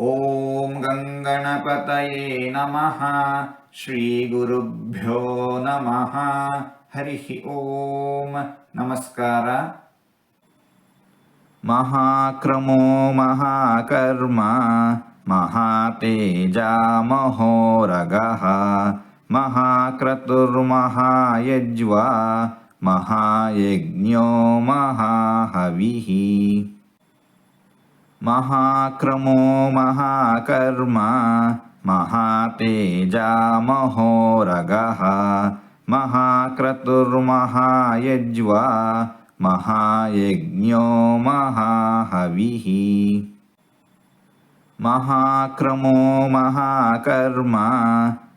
ॐ गङ्गणपतये नमः श्रीगुरुभ्यो नमः। हरिः ॐ नमस्कार। महाक्रमो महाकर्म महातेजामहोरगः। महाक्रतुर्महायज्वा महायज्ञो महाहविः మహాక్రమో మహాకర్మ మహాతేజా మహోరగ మహాక్రతుర్మహాయజ్వా మహాయజ్ఞో మహాహవి. మహాక్రమో మహాకర్మ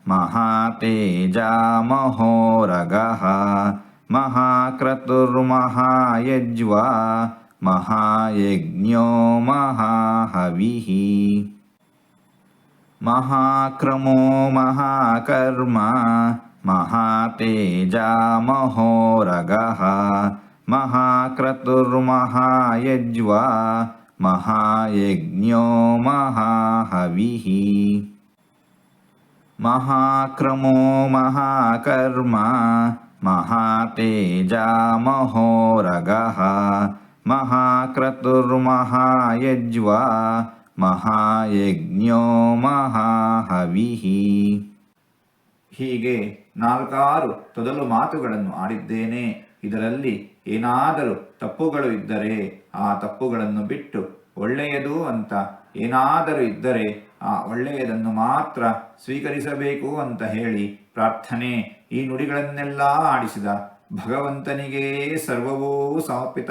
మహాతేజా మహోరగ మహాక్రతుర్మహాయజ్వా महायज्ञो महाहविः महाक्रमो महाकर्म महातेजामहोरगः महाक्रतुर्महायज्वा महायज्ञो महाहविः महाक्रमो महाकर्म महातेजामहोरगः ಮಹಾಕ್ರತುರ್ಮಹಾಯಜ್ವಾ ಮಹಾಯಜ್ಞೋ ಹವಿಹಿ ಹೀಗೆ ನಾಲ್ಕಾರು ತೊದಲು ಮಾತುಗಳನ್ನು ಆಡಿದ್ದೇನೆ. ಇದರಲ್ಲಿ ಏನಾದರೂ ತಪ್ಪುಗಳು ಇದ್ದರೆ ಆ ತಪ್ಪುಗಳನ್ನು ಬಿಟ್ಟು ಒಳ್ಳೆಯದು ಅಂತ ಏನಾದರೂ ಇದ್ದರೆ ಆ ಒಳ್ಳೆಯದನ್ನು ಮಾತ್ರ ಸ್ವೀಕರಿಸಬೇಕು ಅಂತ ಹೇಳಿ ಪ್ರಾರ್ಥನೆ ಈ ನುಡಿಗಳನ್ನೆಲ್ಲ ಆಡಿಸಿದ ಭಗವಂತನಿಗೇ ಸರ್ವವೂ ಸಮರ್ಪಿತ